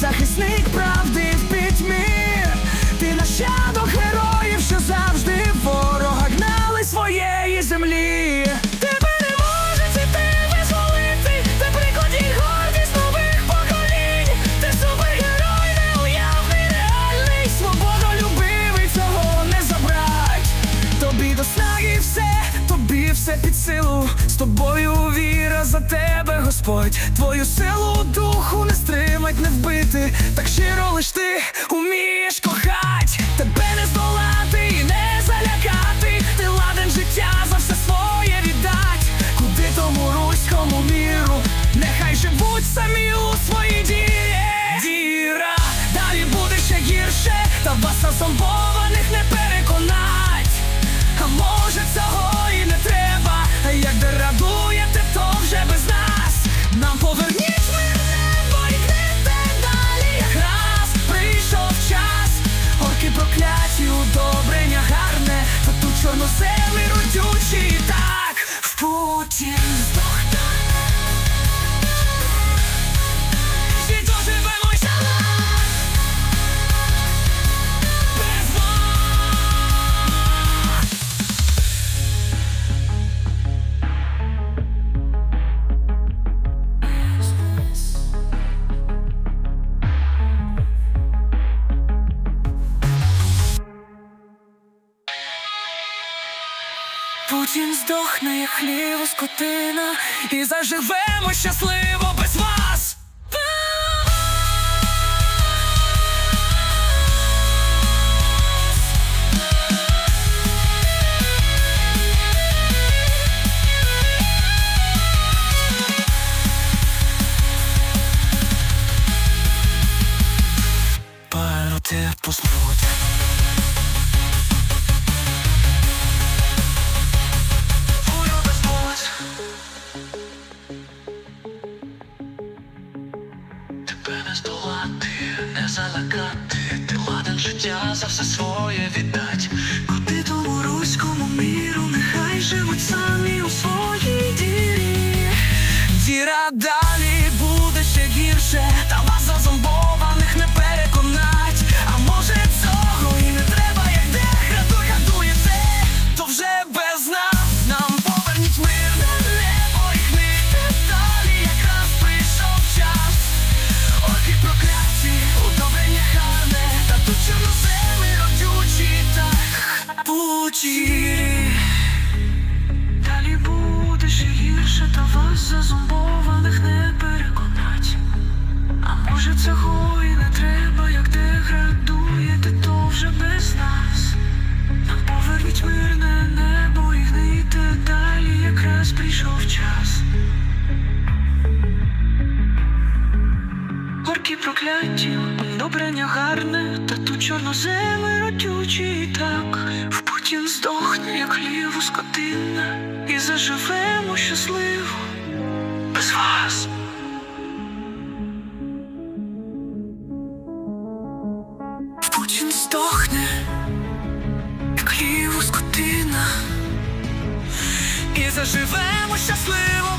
захисник правди в пітьмі. Ти нащадок героїв, що завжди ворога гнали своєї землі. Все, під силу. З тобою віра за тебе, Господь. Твою силу духу не не вбити. Так щиро лиш ти умієш кохать. Тебе не здолати і не залякати. Ти ладен життя за все своє віддать. Куди тому руському міру? Нехай живуть самі у своїй дірі. Діра, далі буде ще гірше, та вас зомбованих не тут Путін здохне, як хліво скотина, і заживемо щасливо без вас. Пару те не залякати, ти ладен життя за все своє віддать. Куди тому руському міру, нехай живуть самі у своїй дірі. Діра далі так. Далі буде ще гірше, та вас зазомбованих не переконать. А може цього і не треба, як деградуєте, то вже без нас. Нам поверніть мирне небо і гнийте далі, якраз прийшов час. Горки прокляті, добрення гарне, та тут чорноземи родючі і так. Як хліву скотина, і заживемо щасливо без вас. Путін здохне, як хліву скотина, і заживемо щасливо